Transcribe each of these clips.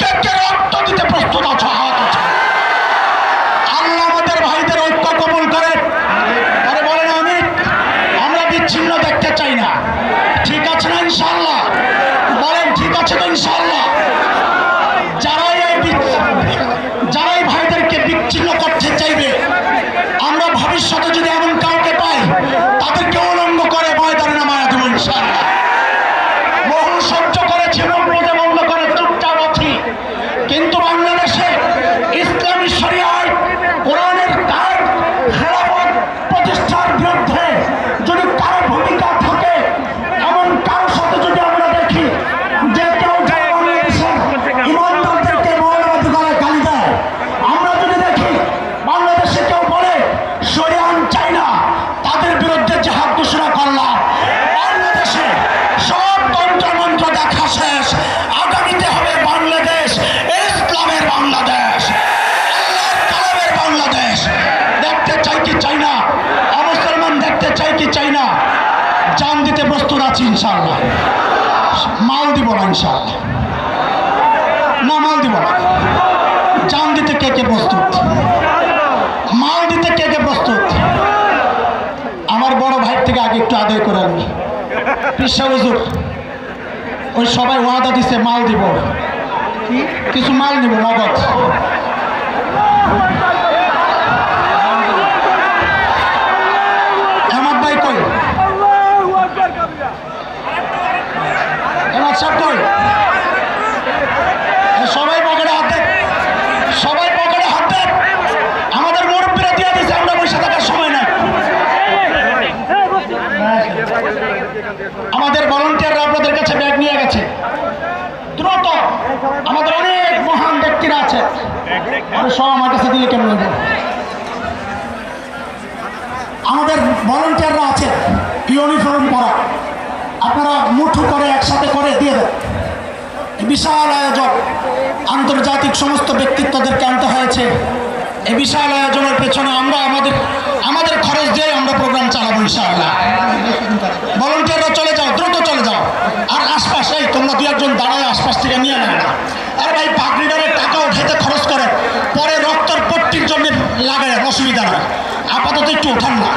কে কে দিতে প্রস্তুত আছো, হাত আছে আল্লাহ আমাদের ভাইদের ঐক্য কবুল করে। আরে বলেন আমি আমরা বিচ্ছিন্ন দেখতে চাই না। ঠিক আছে না ইনশাল্লাহ বলেন, ঠিক আছে তো ইনশাল্লাহ কিন্তু বাংলাদেশে আছি ইনশাআল্লাহ। মাল দিব না ইনশাআল্লাহ। না, মাল দিব না। জান দিতে কে কে প্রস্তুত? মাল দিতে কে কে প্রস্তুত? আমার বড় ভাইয়ের থেকে আগে একটু আদায় করে আমি পিসা হুজুর, ওই সবাই ওয়াদা দিছে, মাল দিব। কিছু মাল নিব, নগদ। কই এ সবাই পকেটে হাত সবাই পকেটে হাত আমাদের মুরব্বীরা দিয়ে দিচ্ছে আমরা বসে থাকার সময় নাই। আমাদের ভলেন্টিয়াররা আপনাদের কাছে ব্যাগ নিয়ে গেছে। দ্রুত, আমাদের অনেক মহান ব্যক্তিরা আছে। সব আমার কাছে দিলে কেমন আমাদের ভলেন্টিয়াররা আছে, ইউনিফর্ম পরা। আপনারা মুঠো করে একসাথে করে দিয়ে দেন। বিশাল আয়োজন। আন্তর্জাতিক সমস্ত ব্যক্তিত্বদেরকে আনতে হয়েছে। এই বিশাল আয়োজনের পেছনে আমরা আমাদের আমাদের খরচ দিয়ে আমরা প্রোগ্রাম চালাবো ইনশাআল্লাহ। ভলেন্টিয়াররা চলে যাও, দ্রুত চলে যাও। আর আশপাশ, এই তোমরা দু একজন দাঁড়ায় আশপাশ থেকে নিয়ে নেন না। আর ভাই পাগড়িডারের টাকা উঠাইতে খরচ করে পরে রক্তর পট্টির জন্য লাগায়, অসুবিধা নয় আপাতত একটু ওঠান না।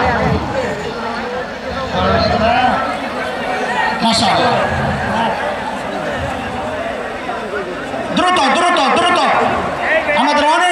দ্রুত দ্রুত দ্রুত। আমাদের অনেক